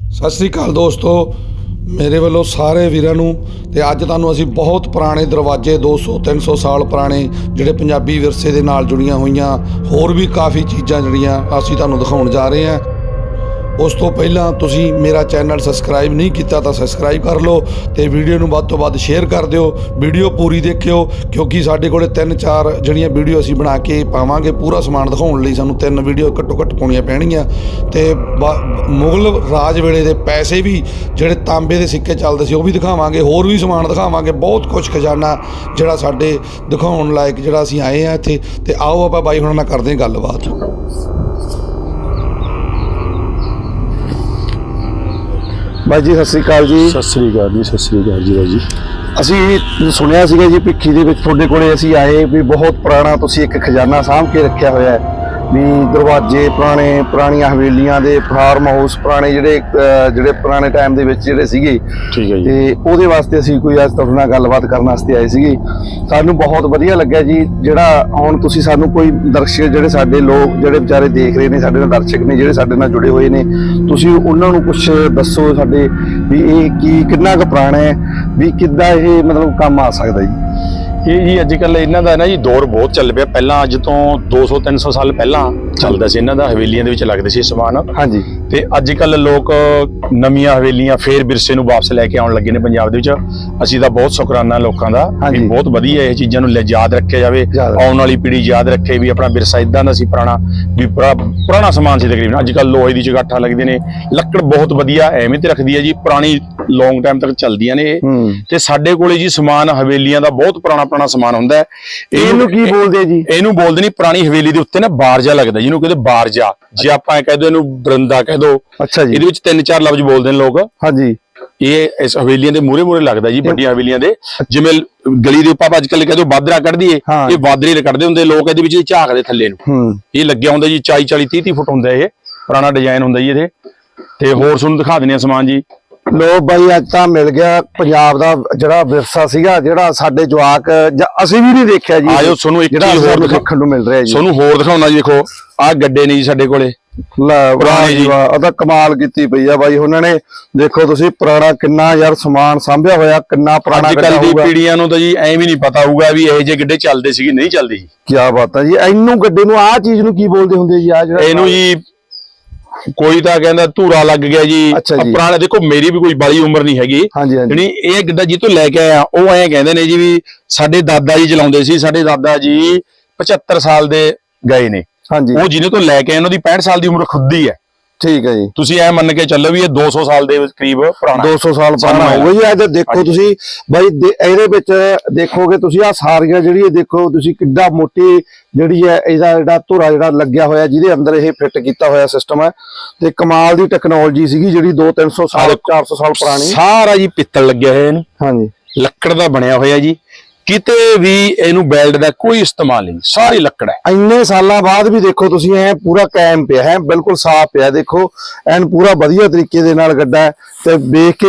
ਸਤਿ ਸ੍ਰੀ ਅਕਾਲ ਦੋਸਤੋ। ਮੇਰੇ ਵੱਲੋਂ ਸਾਰੇ ਵੀਰਾਂ ਨੂੰ ਤੇ ਅੱਜ ਤੁਹਾਨੂੰ ਅਸੀਂ ਬਹੁਤ ਪੁਰਾਣੇ ਦਰਵਾਜ਼ੇ 200 300 ਸਾਲ ਪੁਰਾਣੇ ਜਿਹੜੇ ਪੰਜਾਬੀ ਵਿਰਸੇ ਦੇ ਨਾਲ ਜੁੜੀਆਂ ਹੋਈਆਂ, ਹੋਰ ਵੀ ਕਾਫੀ ਚੀਜ਼ਾਂ ਜਿਹੜੀਆਂ ਅਸੀਂ ਤੁਹਾਨੂੰ ਦਿਖਾਉਣ ਜਾ ਰਹੇ ਹਾਂ। ਉਸ ਤੋਂ ਪਹਿਲਾਂ ਤੁਸੀਂ ਮੇਰਾ ਚੈਨਲ ਸਬਸਕ੍ਰਾਈਬ ਨਹੀਂ ਕੀਤਾ ਤਾਂ ਸਬਸਕ੍ਰਾਈਬ ਕਰ ਲਓ ਤੇ ਵੀਡੀਓ ਨੂੰ ਵੱਧ ਤੋਂ ਵੱਧ ਸ਼ੇਅਰ ਕਰ ਦਿਓ। ਵੀਡੀਓ ਪੂਰੀ ਦੇਖਿਓ, ਕਿਉਂਕਿ ਸਾਡੇ ਕੋਲੇ ਤਿੰਨ ਚਾਰ ਜਿਹੜੀਆਂ ਵੀਡੀਓ ਅਸੀਂ ਬਣਾ ਕੇ ਪਾਵਾਂਗੇ, ਪੂਰਾ ਸਮਾਨ ਦਿਖਾਉਣ ਲਈ ਸਾਨੂੰ ਤਿੰਨ ਵੀਡੀਓ ਘੱਟੋ ਘੱਟ ਪਾਉਣੀਆਂ ਪੈਣਗੀਆਂ। ਤੇ ਬ- ਮੁਗਲ ਰਾਜ ਵੇਲੇ ਦੇ ਪੈਸੇ ਵੀ ਜਿਹੜੇ ਤਾਂਬੇ ਦੇ ਸਿੱਕੇ ਚੱਲਦੇ ਸੀ, ਉਹ ਵੀ ਦਿਖਾਵਾਂਗੇ, ਹੋਰ ਵੀ ਸਮਾਨ ਦਿਖਾਵਾਂਗੇ, ਬਹੁਤ ਕੁਝ ਖਜ਼ਾਨਾ ਜਿਹੜਾ ਸਾਡੇ ਦਿਖਾਉਣ ਲਾਇਕ ਜਿਹੜਾ ਅਸੀਂ ਆਏ ਆ ਇੱਥੇ। ਤੇ ਆਓ ਆਪਾਂ ਬਾਈ ਹੁਣ ਨਾਲ ਕਰਦੇ ਹਾਂ ਗੱਲਬਾਤ। ਬਾਈ ਜੀ ਸਤਿ ਸ੍ਰੀ ਅਕਾਲ ਜੀ। ਸਤਿ ਸ੍ਰੀ ਅਕਾਲ ਜੀ ਸਤਿ ਸ੍ਰੀ ਅਕਾਲ ਜੀ ਬਾਈ ਜੀ। ਅਸੀਂ ਸੁਣਿਆ ਸੀਗਾ ਜੀ ਭਿੱਖੀ ਦੇ ਵਿੱਚ ਤੁਹਾਡੇ ਕੋਲੇ ਅਸੀਂ ਆਏ ਵੀ ਬਹੁਤ ਪੁਰਾਣਾ ਤੁਸੀਂ ਇੱਕ ਖਜ਼ਾਨਾ ਸਾਂਭ ਕੇ ਰੱਖਿਆ ਹੋਇਆ ਹੈ। ਵੀ ਦਰਵਾਜ਼ੇ ਪੁਰਾਣੇ ਪੁਰਾਣੀਆਂ ਹਵੇਲੀਆਂ ਦੇ ਫਾਰਮ ਹਾਊਸ ਪੁਰਾਣੇ ਜਿਹੜੇ ਜਿਹੜੇ ਪੁਰਾਣੇ ਟਾਈਮ ਦੇ ਵਿੱਚ ਜਿਹੜੇ ਸੀਗੇ। ਠੀਕ ਹੈ ਜੀ। ਤੇ ਉਹਦੇ ਵਾਸਤੇ ਅਸੀਂ ਕੋਈ ਅੱਜ ਤੁਹਾਡੇ ਨਾਲ ਗੱਲਬਾਤ ਕਰਨ ਵਾਸਤੇ ਆਏ ਸੀਗੇ। ਸਾਨੂੰ ਬਹੁਤ ਵਧੀਆ ਲੱਗਿਆ ਜੀ ਜਿਹੜਾ ਹੁਣ ਤੁਸੀਂ ਸਾਨੂੰ ਕੋਈ ਦਰਸ਼ਕ ਜਿਹੜੇ ਸਾਡੇ ਲੋਕ ਜਿਹੜੇ ਵਿਚਾਰੇ ਦੇਖ ਰਹੇ ਨੇ ਸਾਡੇ ਨਾਲ ਦਰਸ਼ਕ ਨੇ ਜਿਹੜੇ ਸਾਡੇ ਨਾਲ ਜੁੜੇ ਹੋਏ ਨੇ ਤੁਸੀਂ ਉਹਨਾਂ ਨੂੰ ਕੁਝ ਦੱਸੋ ਸਾਡੇ ਵੀ ਇਹ ਕੀ ਕਿੰਨਾ ਕੁ ਪੁਰਾਣਾ ਹੈ ਵੀ ਕਿੱਦਾਂ ਇਹ ਮਤਲਬ ਕੰਮ ਆ ਸਕਦਾ ਜੀ? ਇਹ ਜੀ ਅੱਜ ਕੱਲ ਇਹਨਾਂ ਦਾ ਨਾ ਜੀ ਦੌਰ ਬਹੁਤ ਚੱਲ ਪਿਆ। ਪਹਿਲਾਂ ਅੱਜ ਤੋਂ 200 300 ਸਾਲ ਪਹਿਲਾਂ ਚੱਲਦਾ ਸੀ ਇਹਨਾਂ ਦਾ ਹਵੇਲੀਆਂ ਦੇ ਵਿੱਚ ਲੱਗਦੇ ਸੀ ਸਮਾਨ। ਹਾਂਜੀ। ਤੇ ਅੱਜ ਕੱਲ ਲੋਕ ਨਵੀਆਂ ਹਵੇਲੀਆਂ ਫੇਰ ਵਿਰਸੇ ਨੂੰ ਵਾਪਸ ਲੈ ਕੇ ਆਉਣ ਲੱਗੇ ਨੇ ਪੰਜਾਬ ਦੇ ਵਿੱਚ। ਅਸੀਂ ਤਾਂ ਬਹੁਤ ਸ਼ੁਕਰਾਨਾ ਲੋਕਾਂ ਦਾ। ਵੀ ਬਹੁਤ ਵਧੀਆ ਇਹ ਚੀਜ਼ਾਂ ਨੂੰ ਯਾਦ ਰੱਖਿਆ ਜਾਵੇ। ਆਉਣ ਵਾਲੀ ਪੀੜ੍ਹੀ ਯਾਦ ਰੱਖੇ ਵੀ ਆਪਣਾ ਵਿਰਸਾ ਇਦਾਂ ਦਾ ਸੀ ਪੁਰਾਣਾ ਵੀ ਪੁਰਾ- ਪੁਰਾਣਾ ਸਮਾਨ ਸੀ ਤਕਰੀਬਨ। ਅੱਜ ਕੱਲ ਲੋਹੇ ਦੀ ਚਗਾਠਾਂ ਲੱਗਦੇ ਨੇ ਲੱਕੜ ਬਹੁਤ ਵਧੀਆ ਐਵੇਂ ਤੇ ਰੱਖਦੀ ਹੈ ਜੀ ਪੁਰਾਣੀ ਲੌਂਗ ਟਾਈਮ ਤੱਕ ਚੱਲਦੀਆਂ ਨੇ ਇਹ। ਤੇ ਸਾਡੇ ਕੋਲੇ ਜੀ ਸਮਾਨ ਹਵੇਲੀਆਂ ਦਾ ਬਹੁਤ ਪੁਰਾਣਾ ਪੁਰਾਣਾ ਸਮਾਨ ਹੁੰਦਾ ਹੈ। ਇਹਨੂੰ ਕੀ ਬੋਲਦੇ ਜੀ? ਇਹਨੂੰ ਬੋਲਦੇ ਨਹੀਂ ਪੁਰਾਣੀ ਹਵੇਲੀ ਦੇ ਉੱਤੇ ਨਾ ਬਾਰਜਾ ਲੱਗਦਾ ਜਿਹਨੂੰ ਕਹਿੰਦੇ ਬਾਰਜਾ ਜੇ ਆਪਾਂ ਇਹ ਕਹਿ ਦੋ ਇਹਨੂੰ ਬਰੰਦਾ ਕਹਿ ਦੋ ਅੱਛਾ ਜੀ। ਇਹਦੇ ਵਿੱਚ ਤਿੰਨ ਚਾਰ ਲਫ਼ਜ਼ ਬੋਲਦੇ ਨੇ ਲੋਕ। ਹਾਂਜੀ। ਇਹ ਇਸ ਹਵੇਲੀਆਂ ਦੇ ਮੂਰੇ ਮੂਰੇ ਲੱਗਦਾ ਜੀ ਵੱਡੀਆਂ ਹਵੇਲੀਆਂ ਦੇ। ਜਿਵੇਂ ਗਲੀ ਦੇ ਉੱਪਰ ਅੱਜ ਕੱਲ ਕਹਿ ਦੋ ਬਾਦਰਾ ਕੱਢ ਦਈਏ। ਇਹ ਬਾਦਰੇ ਕੱਢਦੇ ਹੁੰਦੇ ਲੋਕ ਇਹਦੇ ਵਿੱਚ ਝਾਕਦੇ ਥੱਲੇ ਨੂੰ। ਹੂੰ। ਇਹ ਲੱਗਿਆ ਹੁੰਦਾ ਜੀ 40 40 30 30 ਫੁੱਟ ਹੁੰਦਾ ਇਹ। ਪੁਰਾਣਾ ਡਿਜ਼ਾਈਨ ਹੁੰਦਾ ਜੀ ਇਹਦੇ। ਤੇ ਹੋਰ ਤੁਹਾਨੂੰ ਦਿਖਾ ਦਿੰਦੇ ਆ ਸਮਾਨ ਜੀ। ਲੋ ਬਾਈ ਅੱਜ ਤਾਂ ਮਿਲ ਗਿਆ ਪੰਜਾਬ ਦਾ ਜਿਹੜਾ ਵਿਰਸਾ ਸੀਗਾ ਜਿਹੜਾ ਸਾਡੇ ਜਵਾਕ ਜਾਂ ਅਸੀਂ ਵੀ ਨਹੀਂ ਦੇਖਿਆ ਜੀ। ਆਜੋ ਤੁਹਾਨੂੰ ਇੱਕ ਚੀਜ਼ ਹੋਰ ਦੇਖਣ ਨੂੰ ਮਿਲ ਰਿਹਾ ਜੀ। ਤੁਹਾਨੂੰ ਹੋਰ ਦਿਖਾਉਣਾ ਜੀ ਦੇਖੋ ਆਹ ਗੱਡੇ ਨੇ ਜੀ ਸਾਡੇ ਕੋਲੇ। ਲੈ ਵਾਹ ਪੁਰਾਣੇ ਜੀ। ਉਹ ਤਾਂ ਕਮਾਲ ਕੀਤੀ ਪਈ ਆ ਬਾਈ ਉਹਨਾਂ ਨੇ ਦੇਖੋ ਤੁਸੀਂ ਪੁਰਾਣਾ ਕਿੰਨਾ ਯਾਰ ਸਮਾਨ ਸਾਂਭਿਆ ਹੋਇਆ ਕਿੰਨਾ ਪੁਰਾਣਾ ਅੱਜ ਗੱਡਾ ਕੱਲ ਦੀ ਹੋਊਗਾ। ਪੀੜ੍ਹੀਆਂ ਨੂੰ ਤਾਂ ਜੀ ਐ ਵੀ ਨਹੀਂ ਪਤਾ ਹੋਊਗਾ ਵੀ ਇਹ ਜੇ ਗੱਡੇ ਚੱਲਦੇ ਸੀਗੇ ਨਹੀਂ ਚੱਲਦੇ ਜੀ ਕੀ ਬਾਤ ਹੈ ਜੀ ਇਹਨੂੰ ਗੱਡੇ ਨੂੰ ਆਹ ਚੀਜ਼ ਨੂੰ ਕੀ ਬੋਲਦੇ ਹੁੰਦੇ ਜੀ ਆ ਜਿਹੜਾ ਇਹਨੂੰ ਜੀ ਕੋਈ ਤਾਂ ਕਹਿੰਦਾ ਧੂਰਾ ਲੱਗ ਗਿਆ ਜੀ। ਪੁਰਾਣਾ ਦੇਖੋ ਮੇਰੀ ਵੀ ਕੋਈ ਬਾਲੀ ਉਮਰ ਨਹੀਂ ਹੈਗੀ। ਜਣੀ ਇਹ ਗੱਡਾ ਜੀ ਤੋਂ ਲੈ ਕੇ ਆਇਆ ਉਹ ਐਂ ਕਹਿੰਦੇ ਨੇ ਜੀ ਵੀ ਸਾਡੇ ਦਾਦਾ ਜੀ ਚਲਾਉਂਦੇ ਸੀ ਸਾਡੇ ਦਾਦਾ ਜੀ 75 ਸਾਲ ਦੇ ਗਏ ਨੇ। ਹਾਂਜੀ। ਉਹ ਜਿਹਨੇ ਤੋਂ ਲੈ ਕੇ ਉਹਨਾਂ ਦੀ 65 ਸਾਲ ਦੀ ਉਮਰ ਖੁਦ ਦੀ ਹੈ। ਠੀਕ ਹੈ ਜੀ। ਤੁਸੀਂ ਐ ਮੰਨ ਕੇ ਚੱਲੋ ਵੀ ਇਹ 200 ਸਾਲ ਦੇ ਕਰੀਬ ਪੁਰਾਣਾ। ਹੈ। 200 ਸਾਲ ਪੁਰਾਣਾ ਹੋਊਗਾ ਜੀ। ਤਾਂ ਦੇਖੋ। ਤੁਸੀਂ ਬਾਈ ਇਹਦੇ ਵਿੱਚ ਦੇਖੋਗੇ ਤੁਸੀਂ ਆ ਸਾਰੀਆਂ ਜਿਹੜੀ ਇਹ ਦੇਖੋ ਤੁਸੀਂ ਕਿੱਡਾ ਮੋਟੀ ਜਿਹੜੀ ਹੈ ਇਹਦਾ ਜਿਹੜਾ ਧੁਰਾ ਜਿਹੜਾ ਲੱਗਿਆ ਹੋਇਆ ਜਿਹਦੇ ਅੰਦਰ ਇਹ ਫਿੱਟ ਕੀਤਾ ਹੋਇਆ ਸਿਸਟਮ ਹੈ। ਤੇ ਕਮਾਲ ਦੀ ਟੈਕਨੋਲੋਜੀ ਸੀਗੀ ਜਿਹੜੀ 2 300 ਸਾਲ 400 ਸਾਲ ਪੁਰਾਣੀ। ਸਾਰਾ ਜੀ ਪਿੱਤਲ ਲੱਗਿਆ ਹੋਇਆ ਇਹਨੂੰ। ਹਾਂਜੀ। ਲੱਕੜ ਦਾ ਬਣਿਆ ਹੋਇਆ ਜੀ। ਕਿਤੇ ਵੀ ਇਹਨੂੰ ਬੈਲਟ ਦਾ ਕੋਈ ਇਸਤੇਮਾਲ ਨਹੀਂ ਸਾਰੀ ਲੱਕੜ ਹੈ। ਇੰਨੇ ਸਾਲਾਂ ਬਾਅਦ ਵੀ ਦੇਖੋ ਤੁਸੀਂ ਐ ਪੂਰਾ ਕਾਇਮ ਪਿਆ ਹੈ ਬਿਲਕੁਲ ਸਾਫ਼ ਪਿਆ ਦੇਖੋ ਐਨ ਪੂਰਾ ਵਧੀਆ ਤਰੀਕੇ ਦੇ ਨਾਲ ਗੱਡਾ ਤੇ ਵੇਖ ਕੇ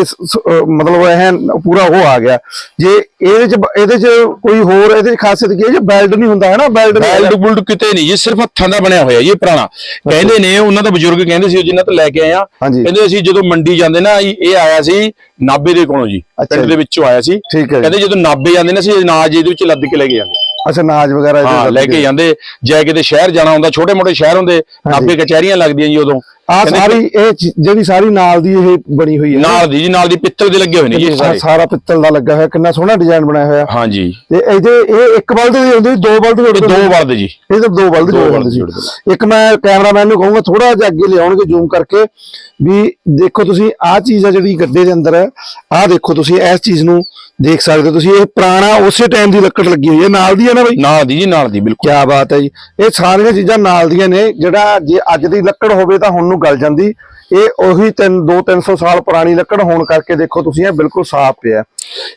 ਮਤਲਬ ਇਹ ਪੂਰਾ ਉਹ ਆ ਗਿਆ। ਜੇ ਇਹਦੇ ਚ ਇਹਦੇ ਚ ਕੋਈ ਹੋਰ ਇਹਦੇ ਚ ਖਾਸੀਅਤ ਕੀ ਹੈ? ਜੇ ਬੈਲਟ ਨਹੀਂ ਹੁੰਦਾ ਹੈ ਨਾ ਬੈਲਟ ਬੈਲਟ ਬੁਲਟ ਕਿਤੇ ਨਹੀਂ ਜੀ ਸਿਰਫ ਹੱਥਾਂ ਦਾ ਬਣਿਆ ਹੋਇਆ ਇਹ ਪੁਰਾਣਾ। ਕਹਿੰਦੇ ਨੇ ਉਹਨਾਂ ਦਾ ਬਜ਼ੁਰਗ ਕਹਿੰਦੇ ਸੀ ਜਿਨ੍ਹਾਂ ਤੋਂ ਲੈ ਕੇ ਆਏ ਆ ਹਾਂਜੀ। ਕਹਿੰਦੇ ਅਸੀਂ ਜਦੋਂ ਮੰਡੀ ਜਾਂਦੇ ਨਾ ਇਹ ਇਹ ਆਇਆ ਸੀ ਨਾਬੇ ਦੇ ਕੋਲੋਂ ਜੀ। ਪਿੰਡ। ਦੇ ਵਿੱਚੋਂ ਆਇਆ ਸੀ। ਠੀਕ ਹੈ। ਕਹਿੰਦੇ ਜਦੋਂ ਨਾਬੇ ਜਾਂਦੇ ਨੇ ਅਸੀਂ ਅਨਾਜ ਇਹਦੇ ਵਿੱਚ ਲੱਦ ਕੇ ਲੈ ਕੇ ਜਾਂਦੇ। ਅੱਛਾ ਨਾਜ ਵਗੈਰਾ ਹਾਂ ਲੈ ਕੇ ਜਾਂਦੇ। ਜੇ ਕਿਤੇ ਸ਼ਹਿਰ ਜਾਣਾ ਹੁੰਦਾ ਛੋਟੇ ਮੋਟੇ ਸ਼ਹਿਰ ਹੁੰਦੇ ਨਾਬੇ ਕਚਹਿਰੀਆਂ ਲੱਗਦੀਆਂ ਜੀ ਉਦੋਂ। ਆ ਸਾਰੀ ਇਹ ਜਿਹੜੀ ਸਾਰੀ ਨਾਲ ਦੀ ਇਹ ਬਣੀ ਹੋਈ ਹੈ। ਨਾਲ ਦੀ ਜੀ ਨਾਲ ਦੀ ਪਿੱਤਲ ਦੇ ਲੱਗੇ ਹੋਏ ਨੇ ਜੀ ਸਾਰੇ ਸਾਰਾ। ਪਿੱਤਲ ਦਾ ਲੱਗਾ ਹੋਇਆ ਕਿੰਨਾ ਸੋਹਣਾ ਡਿਜ਼ਾਈਨ ਬਣਾਇਆ ਹੋਇਆ। ਹਾਂਜੀ। ਤੇ ਇਹਦੇ ਇਹ ਇੱਕ ਬਲਦ ਦੀ ਹੁੰਦੀ ਦੋ ਬਲਦ ਜੁੜਦੇ ਦੋ ਬਲਦ ਜੀ। ਇਹ ਤਾਂ ਦੋ ਬਲਦ ਜੁੜਦੇ ਸੀ। ਇੱਕ ਮੈਂ ਕੈਮਰਾਮੈਨ ਨੂੰ ਕਹੂੰਗਾ ਥੋੜਾ ਜਿਹਾ ਅੱਗੇ ਲਿਆਉਣਗੇ ਜ਼ੂਮ ਕਰਕੇ ਵੀ ਦੇਖੋ ਤੁਸੀਂ ਆਹ ਚੀਜ਼ ਆ ਜਿਹੜੀ ਗੱਡੇ ਦੇ ਅੰਦਰ ਹੈ ਆਹ ਦੇਖੋ ਤੁਸੀਂ ਇਸ ਚੀਜ਼ ਨੂੰ ਦੇਖ ਸਕਦੇ ਹੋ ਤੁਸੀਂ। ਇਹ ਪੁਰਾਣਾ ਉਸੇ ਟਾਈਮ ਦੀ ਲੱਕੜ ਲੱਗੀ ਹੋਈ ਹੈ। ਨਾਲ ਦੀ ਹੈ ਨਾ ਬਈ? ਨਾਲ ਦੀ ਜੀ ਨਾਲ ਦੀ ਬਿਲਕੁਲ। ਕੀ ਬਾਤ ਹੈ ਜੀ। ਇਹ ਸਾਰੀਆਂ ਚੀਜ਼ਾਂ ਨਾਲ ਦੀਆਂ ਨੇ ਜਿਹੜਾ ਜੇ ਅੱਜ ਦੀ ਲੱਕੜ ਹੋਵੇ ਤਾਂ ਹੁਣ ਨੂੰ ਗਲ ਜਾਂਦੀ। ਇਹ ਉਹੀ 3 2 300 ਸਾਲ ਪੁਰਾਣੀ ਲੱਕੜ ਹੋਣ ਕਰਕੇ ਦੇਖੋ ਤੁਸੀਂ ਇਹ ਬਿਲਕੁਲ ਸਾਫ਼ ਪਿਆ